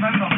Saludos.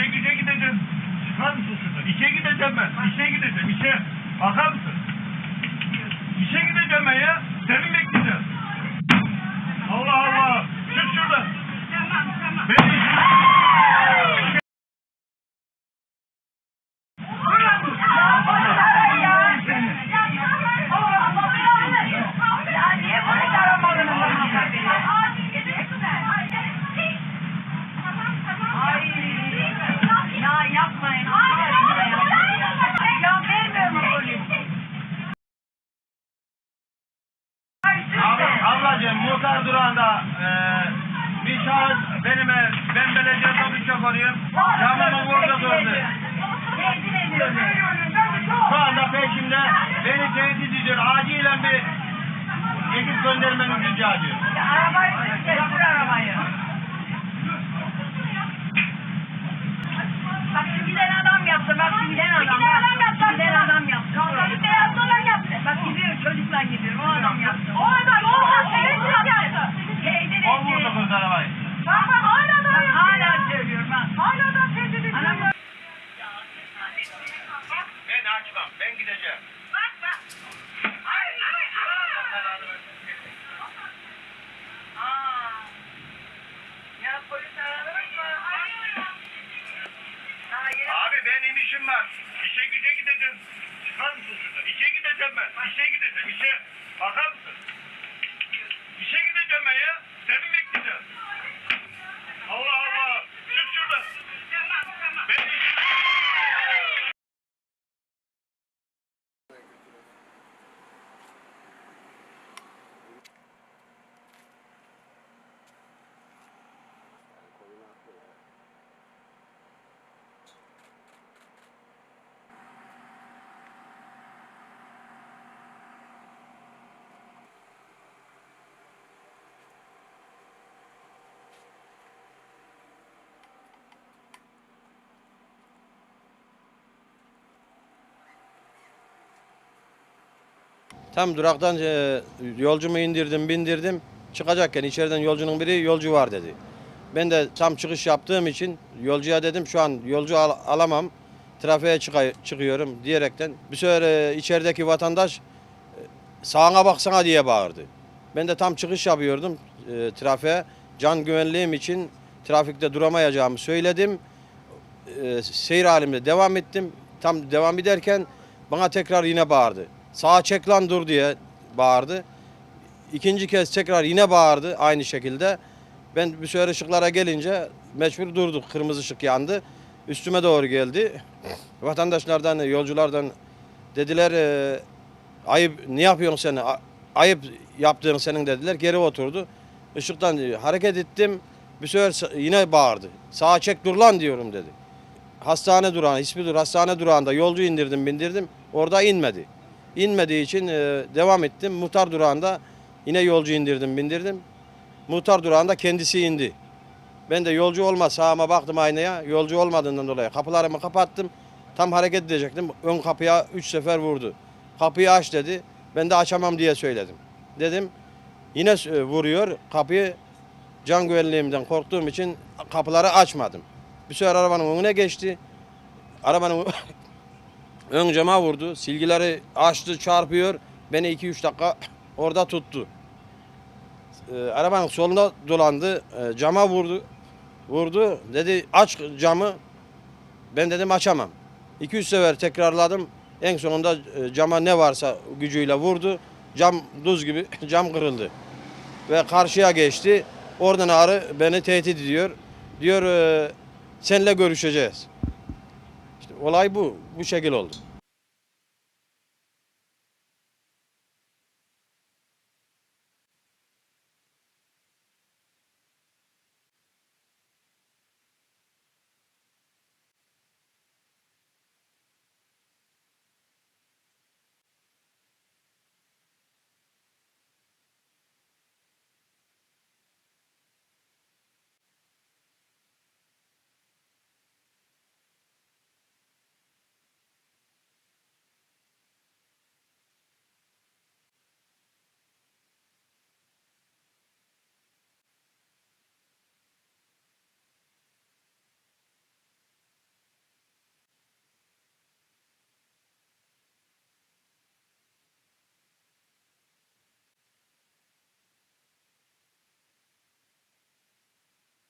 İşe güce gideceğim. Çıkar mısın şuradan? İşe gideceğim ben. İşe gideceğim. İşe. Bakar mısın? İşe gideceğim ben ya. Seni bekleyeceğim. Muhtar durağında eee bir şahıs benim ev, ben belediye otobüs şoförüyüm. Camımı burada durdu. Şu anda peşimde beni tehdit ediyor. Acilen bir ekip göndermeni rica ediyorum. Açmam. Ben gideceğim. Bak bak. Ay ay ay. Aa. Ya polis aranır mı? Abi benim işim var. İşe güce gideceğim. Çıkar mısın şuradan? İşe gideceğim ben. İşe gideceğim. İşe. Bakar mısın? İşe gideceğim ben ya. Tam duraktan e, yolcumu indirdim, bindirdim. Çıkacakken içeriden yolcunun biri yolcu var dedi. Ben de tam çıkış yaptığım için yolcuya dedim şu an yolcu al- alamam. Trafiğe çıkıyorum diyerekten. Bir sefer e, içerideki vatandaş e, sağına baksana diye bağırdı. Ben de tam çıkış yapıyordum e, trafiğe. Can güvenliğim için trafikte duramayacağımı söyledim. E, seyir halimde devam ettim. Tam devam ederken bana tekrar yine bağırdı. Sağa çek lan dur diye bağırdı. İkinci kez tekrar yine bağırdı aynı şekilde. Ben bir sefer ışıklara gelince mecbur durduk. Kırmızı ışık yandı. Üstüme doğru geldi. Vatandaşlardan, yolculardan dediler e, ayıp ne yapıyorsun sen? A- Ayıp yaptığın senin dediler. Geri oturdu. Işıktan hareket ettim. Bir sefer yine bağırdı. Sağa çek dur lan diyorum dedi. Hastane durağına, hiçbir dur hastane durağında yolcu indirdim, bindirdim. Orada inmedi. İnmediği için e, devam ettim. Muhtar durağında yine yolcu indirdim, bindirdim. Muhtar durağında kendisi indi. Ben de yolcu olmaz sağıma baktım aynaya. Yolcu olmadığından dolayı kapılarımı kapattım. Tam hareket edecektim. Ön kapıya üç sefer vurdu. Kapıyı aç dedi. Ben de açamam diye söyledim. Dedim yine e, vuruyor. Kapıyı can güvenliğimden korktuğum için kapıları açmadım. Bir sefer arabanın önüne geçti. Arabanın ön cama vurdu. Silgileri açtı çarpıyor. Beni 2-3 dakika orada tuttu. Ee, arabanın soluna dolandı. e, cama vurdu. Vurdu. Dedi aç camı. Ben dedim açamam. 200 sefer tekrarladım. En sonunda e, cama ne varsa gücüyle vurdu. Cam duz gibi cam kırıldı. Ve karşıya geçti. Oradan ağrı beni tehdit ediyor. Diyor e, senle görüşeceğiz. Olay bu. Bu şekil oldu.